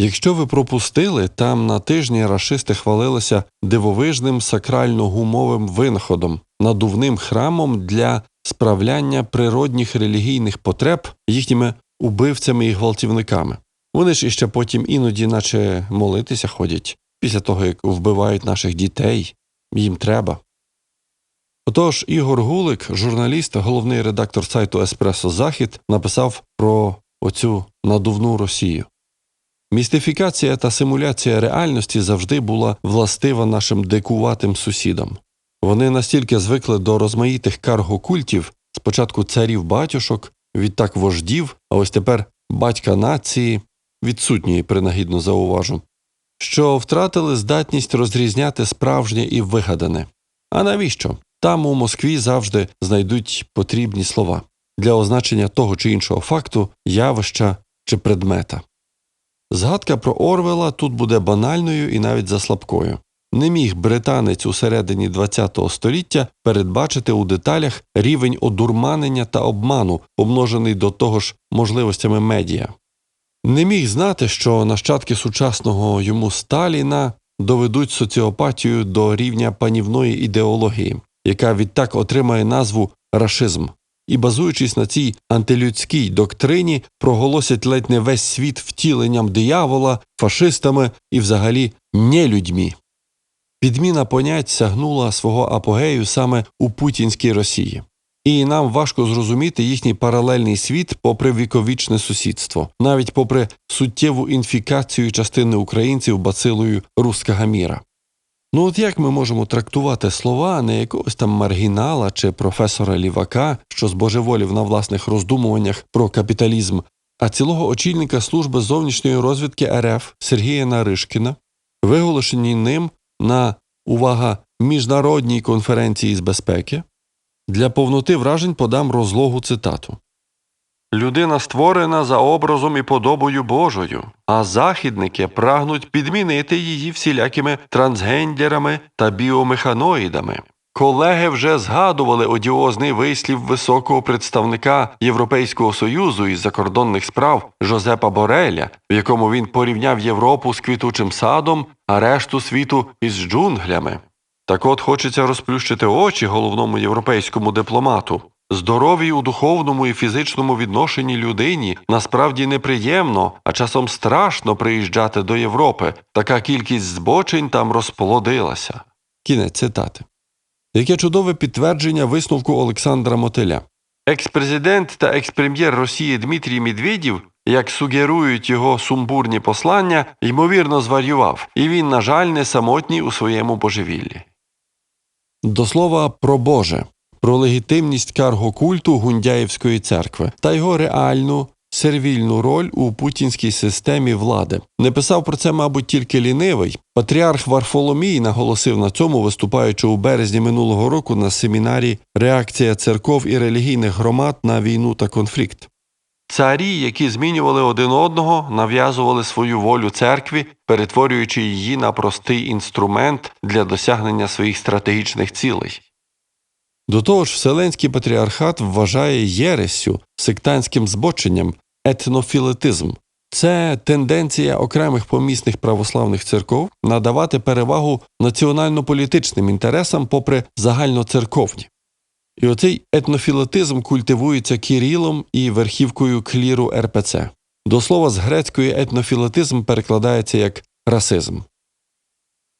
Якщо ви пропустили, там на тижні рашисти хвалилися дивовижним сакрально-гумовим винаходом, надувним храмом для справляння природних релігійних потреб їхніми убивцями і гвалтівниками. Вони ж іще потім іноді, наче молитися ходять, після того як вбивають наших дітей, їм треба. Отож, Ігор Гулик, журналіст, головний редактор сайту Еспресо Захід, написав про оцю надувну Росію. Містифікація та симуляція реальності завжди була властива нашим дикуватим сусідам. Вони настільки звикли до розмаїтих каргокультів, спочатку царів батюшок, відтак вождів, а ось тепер батька нації, відсутньої принагідно зауважу, що втратили здатність розрізняти справжнє і вигадане. А навіщо? Там у Москві завжди знайдуть потрібні слова для означення того чи іншого факту, явища чи предмета. Згадка про Орвела тут буде банальною і навіть заслабкою. Не міг британець у середині ХХ століття передбачити у деталях рівень одурманення та обману, помножений до того ж можливостями медіа. Не міг знати, що нащадки сучасного йому Сталіна доведуть соціопатію до рівня панівної ідеології, яка відтак отримає назву рашизм, і, базуючись на цій антилюдській доктрині, проголосять ледь не весь світ втіленням диявола, фашистами і взагалі нелюдьмі. Підміна понять сягнула свого апогею саме у путінській Росії. І нам важко зрозуміти їхній паралельний світ попри віковічне сусідство, навіть попри суттєву інфікацію частини українців бацилою рускага міра. Ну от як ми можемо трактувати слова не якогось там маргінала чи професора лівака, що збожеволів на власних роздумуваннях про капіталізм, а цілого очільника служби зовнішньої розвідки РФ Сергія Наришкіна, виголошені ним на увага міжнародній конференції з безпеки? Для повноти вражень подам розлогу цитату. Людина створена за образом і подобою Божою, а західники прагнуть підмінити її всілякими трансгендерами та біомеханоїдами. Колеги вже згадували одіозний вислів високого представника Європейського союзу із закордонних справ Жозепа Бореля, в якому він порівняв Європу з квітучим садом, а решту світу із джунглями. Так от хочеться розплющити очі головному європейському дипломату. Здоровій у духовному і фізичному відношенні людині насправді неприємно, а часом страшно приїжджати до Європи. Така кількість збочень там розплодилася. Кінець цитати. Яке чудове підтвердження висновку Олександра Мотиля. Експрезидент та експрем'єр Росії Дмитрій Медведєв, як сугерують його сумбурні послання, ймовірно зварював, і він, на жаль, не самотній у своєму божевіллі. До слова про Боже, про легітимність каргокульту Гундяєвської церкви та його реальну сервільну роль у путінській системі влади. Не писав про це, мабуть, тільки лінивий. Патріарх Варфоломій наголосив на цьому, виступаючи у березні минулого року на семінарі Реакція церков і релігійних громад на війну та конфлікт. Царі, які змінювали один одного, нав'язували свою волю церкві, перетворюючи її на простий інструмент для досягнення своїх стратегічних цілей. До того ж, Вселенський патріархат вважає єресю сектантським збоченням етнофілетизм. Це тенденція окремих помісних православних церков надавати перевагу національно-політичним інтересам попри загальноцерковні. І оцей етнофілетизм культивується Кірілом і верхівкою кліру РПЦ. До слова, з грецької етнофілетизм перекладається як расизм.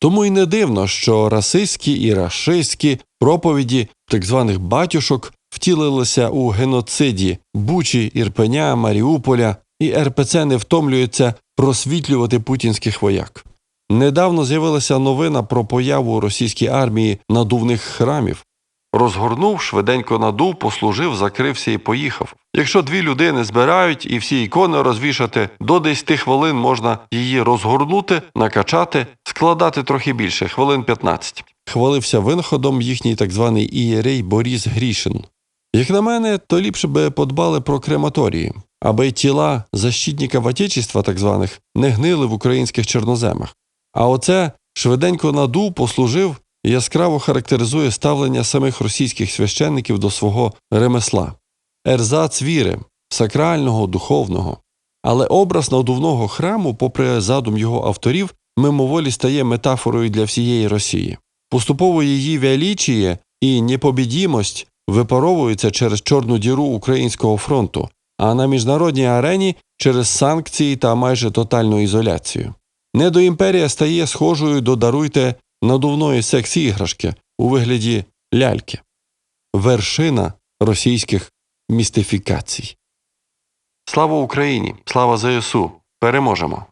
Тому й не дивно, що расистські і рашистські проповіді так званих батюшок втілилися у геноциді Бучі, Ірпеня, Маріуполя, і РПЦ не втомлюється просвітлювати путінських вояк. Недавно з'явилася новина про появу російській армії надувних храмів. Розгорнув, швиденько надув, послужив, закрився і поїхав. Якщо дві людини збирають і всі ікони розвішати, до 10 хвилин можна її розгорнути, накачати, складати трохи більше, хвилин 15. Хвалився винаходом їхній так званий ієрей Борис Грішин. Як на мене, то ліпше би подбали про крематорії, аби тіла защитників Отечества, так званих, не гнили в українських чорноземах. А оце швиденько надув, послужив яскраво характеризує ставлення самих російських священників до свого ремесла, ерзац віри, сакрального, духовного. Але образ надувного храму, попри задум його авторів, мимоволі стає метафорою для всієї Росії. Поступово її величіє і непобідімость випаровуються через чорну діру українського фронту, а на міжнародній арені через санкції та майже тотальну ізоляцію. Недоімперія стає схожою до даруйте надувної секс-іграшки у вигляді ляльки, вершина російських містифікацій. Слава Україні! Слава ЗСУ! Переможемо!